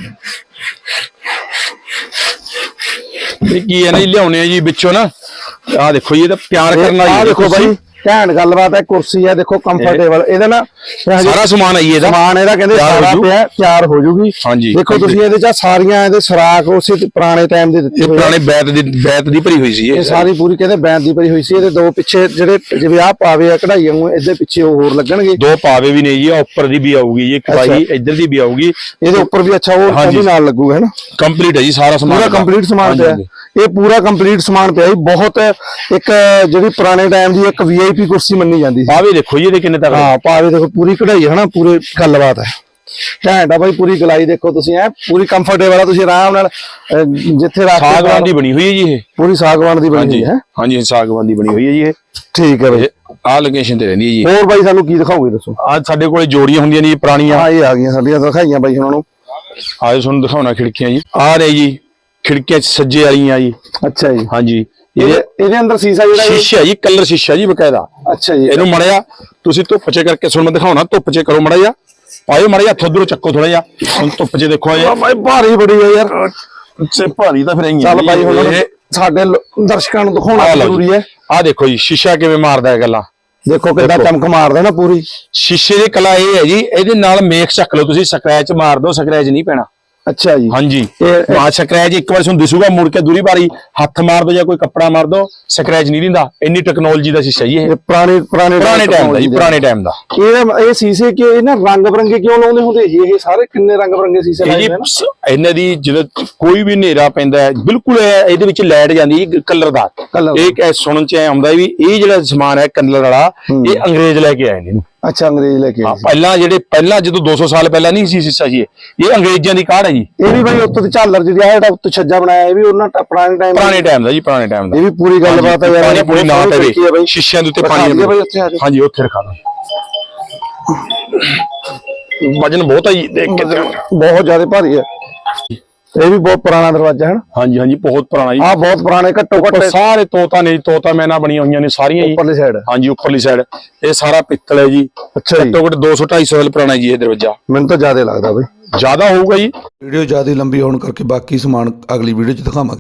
ਇਹ ਕੀ ਹੈ ਨਾ ਲਿਆਉਣੇ ਆ ਜੀ ਵਿੱਚੋਂ ਨਾ। ਆਹ ਦੇਖੋ ਜੀ ਇਹ ਤਾਂ ਤਿਆਰ ਕਰਨ ਵਾਲੀ ਹੈ। ਦੇਖੋ। ਬਾਈ। ਘੈਂਟ ਗੱਲਬਾਤ ਹੈ ਕੁਰਸੀ ਹੈ ਦੇਖੋ ਕੰਫਰਟੇਬਲ ਇਹਦੇ ਨਾਲ ਸਾਰਾ ਸਮਾਨ ਆਈ ਇਹਦਾ। ਸਮਾਨ ਇਹਦਾ ਕਹਿੰਦੇ ਸਾਰਾ। ਪਿਆ ਤਿਆਰ ਹੋ ਜੂਗੀ। ਦੇਖੋ ਤੁਸੀਂ ਇਹਦੇ ਚ ਸਾਰੀਆਂ ਇਹਦੇ ਸਰਾਖ ਉਸੇ ਪੁਰਾਣੇ ਟਾਈਮ ਦੇ ਦਿੱਤੇ ਹੋਏ ਆ। ਪੁਰਾਣੇ ਬੈਤ ਦੀ ਬੈਤ ਦੀ ਭਰੀ ਹੋਈ ਸੀ ਇਹ। ਸਾਰੀ ਪੂਰੀ ਕਹਿੰਦੇ ਬੈਂਦ ਦੀ ਭਰੀ ਹੋਈ ਸੀ। ਇਹਦੇ ਦੋ ਪਿੱਛੇ ਜਿਹੜੇ ਜਿਵੇਂ ਆਹ ਪਾਵੇ ਆ ਕਢਾਈਆਂ ਨੂੰ ਇਹਦੇ ਪਿੱਛੇ ਉਹ ਹੋਰ ਲੱਗਣਗੇ। ਦੋ ਪਾਵੇ ਵੀ ਨੇ ਜੀ ਆਹ ਉੱਪਰ ਦੀ ਵੀ ਆਊਗੀ ਜੀ ਇੱਕ ਬਾਈ ਇੱਧਰ ਦੀ ਵੀ ਆਊਗੀ। ਇਹਦੇ ਉੱਪਰ ਵੀ ਅੱਛਾ ਉਹ। ਵੀ ਨਾਲ ਲੱਗੂਗਾ ਹੈ ਨਾ? ਕੰਪਲੀਟ ਹੈ ਜੀ ਸਾਰਾ ਸਮਾਨ ਪੂਰਾ। ਕੰਪਲੀਟ ਸਮਾਨ ਪਿਆ। ਇਹ ਪੂਰਾ ਕੰਪਲੀਟ ਸਮਾਨ ਪਿਆ ਜੀ। ਬਹੁਤ ਇੱਕ ਜਿਹੜੀ ਪੁਰਾਣੇ ਟਾਈਮ ਦੀ ਇੱਕ ਵੀਆਈਪੀ ਕੁਰਸੀ ਮੰਨੀ ਜਾਂਦੀ ਸੀ। ਆਹ ਵੀ ਦੇਖੋ ਜੀ ਇਹਦੇ ਕਿੰਨੇ ਤੱਕ ਹਾਂ ਪਾਵੇ ਦੇਖੋ ਪੂਰੀ ਕਢਾਈ ਹੈ ਨਾ ਪੂਰੇ ਗੱਲਬਾਤ ਹੈ। ਘੈਂਟ ਆ ਬਾਈ ਪੂਰੀ ਗਲਾਈ ਦੇਖੋ ਤੁਸੀਂ ਐ ਪੂਰੀ ਕੰਫਰਟੇਬਲ ਆ ਤੁਸੀਂ ਆਰਾਮ ਨਾਲ ਅਹ, ਜਿੱਥੇ ਰੱਖ ਕੇ ਸਾਗਵਾਨ ਦੀ ਬਣੀ ਹੋਈ ਹੈ ਜੀ ਇਹ। ਪੂਰੀ ਸਾਗਵਾਨ ਦੀ ਬਣੀ ਹੋਈ ਹੈ। ਹਾਂਜੀ ਸਾਗਵਾਨ ਦੀ ਬਣੀ ਹੋਈ ਹੈ ਜੀ ਇਹ। ਠੀਕ ਹੈ ਬਾਈ। ਆਹ ਲੋਕੇਸ਼ਨ ਤੇ ਰਹਿੰਦੀ ਹੈ ਜੀ। ਹੋਰ ਬਾਈ ਸਾਨੂੰ ਕੀ ਦਿਖਾਓਗੇ ਦੱਸੋ? ਅੱਜ ਸਾਡੇ ਕੋਲੇ ਜੋੜੀਆਂ ਹੁੰਦੀਆਂ ਨੇ ਜੀ ਪੁਰਾਣੀਆਂ। ਹਾਂ ਇਹ ਆ ਗਈਆਂ ਸਾਡੀਆਂ ਦਿਖਾਈਆਂ ਬਾਈ ਉਹਨਾਂ। ਨੂੰ ਆਜੋ ਤੁਹਾਨੂੰ ਦਿਖਾਉਣਾ ਖਿੜਕੀਆਂ ਜੀ। ਆਹ ਰਹੇ ਜੀ ਖਿੜਕੀਆਂ 'ਚ ਸੱਜੇ ਵਾਲੀਆਂ ਜੀ। ਅੱਛਾ ਜੀ। ਹਾਂਜੀ। ਇਹਦੇ ਇਹ ਇਹਦੇ ਅੰਦਰ ਸੀਸਾ ਜਿਹੜਾ ਸ਼ੀਸ਼ਾ ਜੀ ਕਲਰ ਸ਼ੀਸ਼ਾ ਜੀ ਬਕਾਇਦਾ। ਅੱਛਾ ਜੀ। ਇਹਨੂੰ ਮੜਿਆ ਤੁਸੀਂ ਧੁੱਪ 'ਚ ਕਰਕੇ ਤੁਹਾਨੂੰ ਮੈਂ ਦਿਖਾਉਣਾ ਧੁੱਪ 'ਚ ਕਰੋ ਮੜਿਆ ਪਾਇਓ ਮੜਿਆ ਥੋਦਰੋਂ ਚੱਕੋ ਥੋੜਾ ਜਿਹਾ। ਹੁਣ ਧੁੱਪ 'ਚ ਦੇਖੋ ਇਹ। ਆ ਬਾਈ ਭਾਰੀ ਬੜੀ ਹੈ ਯਾਰ। ਸੇ ਭਾਰੀ ਤਾਂ ਫਿਰ ਐਂ ਚੱਲ ਬਾਈ ਹੁਣ ਸਾਡੇ ਦਰਸ਼ਕਾਂ ਨੂੰ ਦਿਖਾਉਣਾ ਜ਼ਰੂਰੀ ਹੈ। ਆਹ ਦੇਖੋ ਜੀ ਸ਼ੀਸ਼ਾ ਕਿਵੇਂ ਮਾਰਦਾ ਹੈ ਗੱਲਾਂ। ਦੇਖੋ ਕਿੱਦਾਂ ਚਮਕ ਮਾਰਦਾ ਨਾ ਪੂਰੀ। ਸ਼ੀਸ਼ੇ ਦੀ ਕਲਾ ਇਹ ਹੈ ਜੀ ਇਹਦੇ ਨਾਲ ਮੇਖ ਚੱਕ ਲਓ ਤੁਸੀਂ ਸਕ੍ਰੈਚ ਮਾਰ ਦਿਓ ਸਕ੍ਰੈਚ ਨਹੀਂ ਪੈਣਾ। ਅੱਛਾ ਜੀ। ਹਾਂਜੀ। ਇਹ- ਆ ਸਕ੍ਰੈਚ ਇੱਕ ਵਾਰ ਤੁਹਾਨੂੰ ਦਿਸੂਗਾ ਮੁੜ ਕੇ ਦੂਰੀ ਵਾਰੀ ਹੱਥ ਮਾਰ ਦੋ ਜਾਂ ਕੋਈ ਕੱਪੜਾ ਮਾਰ ਦੋ ਸਕ੍ਰੈਚ ਨਹੀਂ ਦਿੰਦਾ। ਇੰਨੀ ਟੈਕਨੋਲੋਜੀ ਦਾ ਸ਼ੀਸ਼ਾ ਜੀ ਇਹ। ਇਹ ਪੁਰਾਣੇ ਪੁਰਾਣੇ ਪੁਰਾਣੇ ਟਾਈਮ ਦਾ ਜੀ ਪੁਰਾਣੇ ਟਾਈਮ ਦਾ। ਇਹ ਇਹ ਸੀਸੇ ਕਿ ਇਹ ਨਾ ਰੰਗ ਬਰੰਗੇ ਕਿਉਂ ਲਾਉਂਦੇ ਹੁੰਦੇ ਜੀ? ਇਹ ਸਾਰੇ ਕਿੰਨੇ ਰੰਗ ਬਰੰਗੇ ਸੀਸੇ ਇਹ ਲਾਏ ਜੀ ਹੋਏ ਨੇ? ਸ- ਇਹਨਾਂ ਦੀ ਜਦੋਂ ਕੋਈ ਵੀ ਹਨੇਰਾ ਪੈਂਦਾ ਹੈ ਬਿਲਕੁਲ ਇਹ- ਇਹਦੇ ਵਿੱਚ ਲਾਈਟ ਜਾਂਦੀ ਹੈ ਕਲਰਦਾਰ Colour। ਇਹ ਸੁਣਨ ਚ ਐ ਆਉਂਦਾ ਵੀ ਇਹ ਜਿਹੜਾ ਸਮਾਨ ਹੈ ਕਲਰ ਵਾਲਾ ਇਹ ਅੰਗਰੇਜ਼ ਲੈ ਕੇ ਆਏ ਨੇ ਇਹਨੂੰ। ਅੱਛਾ ਅੰਗਰੇਜ਼ ਲੈ ਕੇ ਹਾਂ। ਪਹਿਲਾਂ ਜਿਹੜੇ ਪਹਿਲਾਂ ਜਦੋਂ 200 ਸਾਲ ਪਹਿਲਾਂ ਨਹੀਂ ਸੀ ਸੀਸਾ ਜੀ ਇਹ ਅੰਗਰੇਜ਼ਾਂ ਦੀ ਕਾਢ ਹੈ ਜੀ। ਇਹ ਵੀ ਬਾਈ ਉੱਤੋਂ ਦੀ ਝਾਲਰ ਜਿਹੜੀ ਆ ਜਿਹੜਾ ਉੱਤੋਂ ਛੱਜਾ ਬਣਾਇਆ ਇਹ ਵੀ ਉਹਨਾਂ ਪੁਰਾਣੇ ਟਾਈਮ ਪੁਰਾਣੇ ਟਾਈਮ ਦਾ ਜੀ ਪੁਰਾਣੇ ਟਾਈਮ ਦਾ। ਇਹ ਵੀ ਪੂਰੀ ਗੱਲਬਾਤ ਹੈ ਯਾਰ ਪੂਰੀ ਨਾ ਬਾਈ। ਸ਼ੀਸ਼ਿਆਂ ਦੇ ਉੱਤੇ ਪਾਣੀ। ਹਾਂਜੀ ਉੱਥੇ ਰਖਾ ਦੋ। ਵਜਨ ਬਹੁਤ ਹੈ ਜੀ ਦੇਖ ਕੇ। ਤੇ- ਬਹੁਤ ਜ਼ਿਆਦਾ ਭਾਰੀ ਹੈ। ਇਹ ਵੀ ਬਹੁਤ ਪੁਰਾਣਾ ਦਰਵਾਜ਼ਾ ਹੈ ਨਾ? ਹਾਂਜੀ ਹਾਂਜੀ ਬਹੁਤ ਪੁਰਾਣਾ ਜੀ। ਆ ਬਹੁਤ ਪੁਰਾਣੇ ਘੱਟੋ ਘੱਟ ਸਾਰੇ ਤੋਤਾ ਨੇ ਜੀ, ਤੋਤਾ ਮੈਨਾ ਬਣੀਆਂ ਹੋਈਆਂ ਨੇ ਸਾਰੀਆਂ ਜੀ। ਉੱਪਰਲੀ ਸਾਈਡ ਹਾਂਜੀ ਉੱਪਰਲੀ ਸਾਈਡ ਇਹ ਸਾਰਾ ਪਿੱਤਲ ਹੈ ਜੀ। ਅੱਛਾ ਜੀ। ਘੱਟੋ ਘੱਟ 200 250 ਸਾਲ ਪੁਰਾਣਾ ਜੀ ਇਹ ਦਰਵਾਜ਼ਾ। ਮੈਨੂੰ ਤਾਂ ਜ਼ਿਆਦਾ ਲੱਗਦਾ ਬਾਈ। ਜ਼ਿਆਦਾ ਹੋਊਗਾ ਜੀ। ਵੀਡੀਓ ਜ਼ਿਆਦਾ ਲੰਬੀ ਹੋਣ ਕਰਕੇ ਬਾਕੀ ਸਮਾਨ ਅਗਲੀ ਵੀਡੀਓ 'ਚ ਦਿਖਾਵਾਂਗੇ।